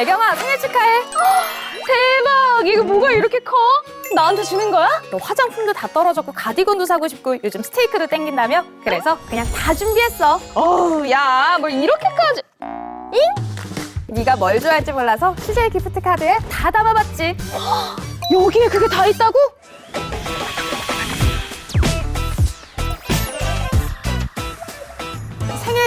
애경아 생일 축하해. 대박! 이거 뭐가 이렇게 커? 나한테 주는 거야? 너 화장품도 다 떨어졌고 가디건도 사고 싶고 요즘 스테이크도 땡긴다며? 그래서 그냥 다 준비했어. 어우, 야, 뭘 이렇게까지? 잉? 네가 뭘 좋아할지 몰라서 CJ 기프트 카드에 다 담아봤지. 여기에 그게 다 있다고?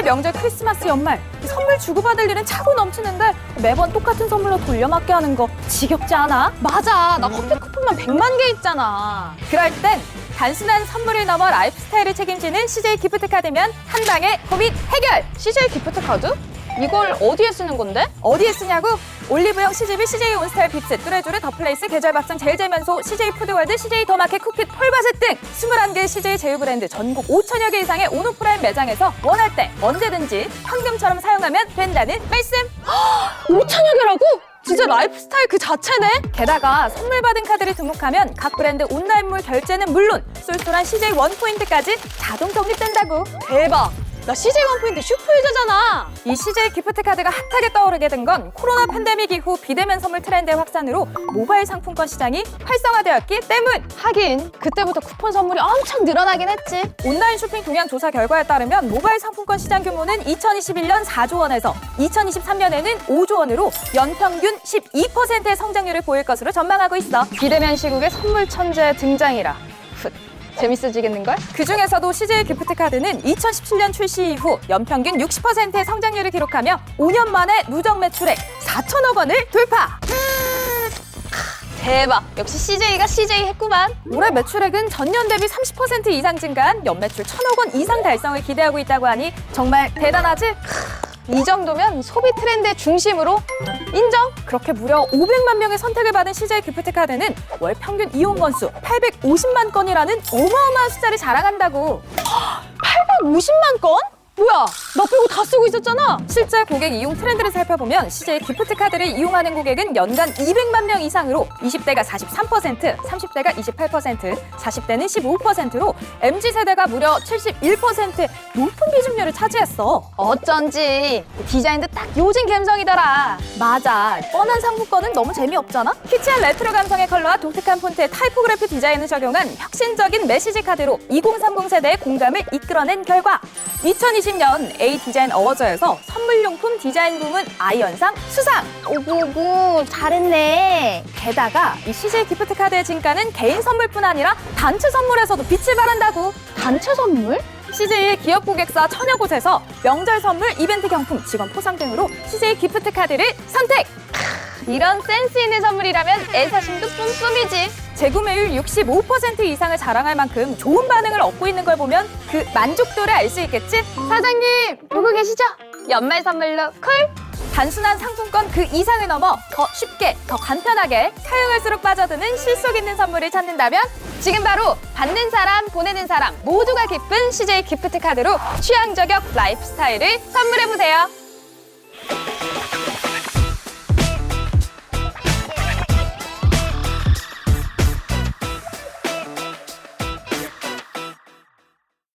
명절, 크리스마스, 연말 선물 주고받을 일은 차고 넘치는데 매번 똑같은 선물로 돌려막게 하는 거 지겹지 않아? 맞아. 나 커피 쿠폰만 100만 개 있잖아. 그럴 땐 단순한 선물을 넘어 라이프스타일을 책임지는 CJ 기프트 카드면 한 방에 고민 해결! CJ 기프트 카드? 이걸 어디에 쓰는 건데? 어디에 쓰냐고? 올리브영 CGV CJ 온스타일 빕스 뚜레쥬르 더플레이스 계절박상 제일제면소 CJ 푸드월드 CJ 더마켓 쿠핏 폴바셋 등 21개 CJ 제휴 브랜드 전국 5천여 개 이상의 온오프라인 매장에서 원할 때 언제든지 현금처럼 사용하면 된다는 말씀 5천여 개라고? 진짜 라이프스타일 그 자체네? 게다가 선물 받은 카드를 등록하면 각 브랜드 온라인몰 결제는 물론 쏠쏠한 CJ 원포인트까지 자동 적립된다고 대박. 나 CJ 원포인트 슈퍼유저잖아. 이 CJ 기프트 카드가 핫하게 떠오르게 된 건 코로나 팬데믹 이후 비대면 선물 트렌드의 확산으로 모바일 상품권 시장이 활성화되었기 때문 하긴 그때부터 쿠폰 선물이 엄청 늘어나긴 했지. 온라인 쇼핑 동향 조사 결과에 따르면 모바일 상품권 시장 규모는 2021년 4조 원에서 2023년에는 5조 원으로 연평균 12%의 성장률을 보일 것으로 전망하고 있어. 비대면 시국의 선물 천재 등장이라. 훗. 재밌어지겠는걸? 그 중에서도 CJ 기프트 카드는 2017년 출시 이후 연평균 60%의 성장률을 기록하며 5년 만에 누적 매출액 4천억 원을 돌파. 대박. 역시 CJ가 CJ 했구만. 올해 매출액은 전년 대비 30% 이상 증가한 연매출 1천억 원 이상 달성을 기대하고 있다고 하니 정말 대단하지? 이 정도면 소비 트렌드의 중심으로 인정. 그렇게 무려 500만 명의 선택을 받은 CJ 기프트 카드는 월 평균 이용 건수 850만 건이라는 어마어마한 숫자를 자랑한다고. 50만 건? 뭐야? 나 빼고 다 쓰고 있었잖아. 실제 고객 이용 트렌드를 살펴보면 CJ 기프트 카드를 이용하는 고객은 연간 200만 명 이상으로 20대가 43%, 30대가 28%, 40대는 15%로 MZ 세대가 무려 71%의 높은 비중률을 차지했어. 어쩐지 디자인도 딱 요즘 감성이더라. 맞아. 뻔한 상품권은 너무 재미없잖아? 키치한 레트로 감성의 컬러와 독특한 폰트의 타이포그래피 디자인을 적용한 혁신적인 메시지 카드로 2030 세대의 공감을 이끌어낸 결과 2020년 A 디자인 어워즈에서 선물용품 디자인 부문 아이언상 수상! 오구오구 잘했네. 게다가 이 CJ 기프트 카드의 진가는 개인 선물뿐 아니라 단체 선물에서도 빛을 발한다고. 단체 선물? CJ 기업 고객사 천여 곳에서 명절 선물, 이벤트 경품, 직원 포상 등으로 CJ 기프트 카드를 선택! 이런 센스 있는 선물이라면 애사심도 뿜뿜이지. 재구매율 65% 이상을 자랑할 만큼 좋은 반응을 얻고 있는 걸 보면 그 만족도를 알 수 있겠지? 사장님 보고 계시죠? 연말 선물로 콜. 단순한 상품권 그 이상을 넘어 더 쉽게, 더 간편하게 사용할수록 빠져드는 실속 있는 선물을 찾는다면 지금 바로 받는 사람, 보내는 사람 모두가 기쁜 CJ 기프트 카드로 취향 저격 라이프 스타일을 선물해 보세요.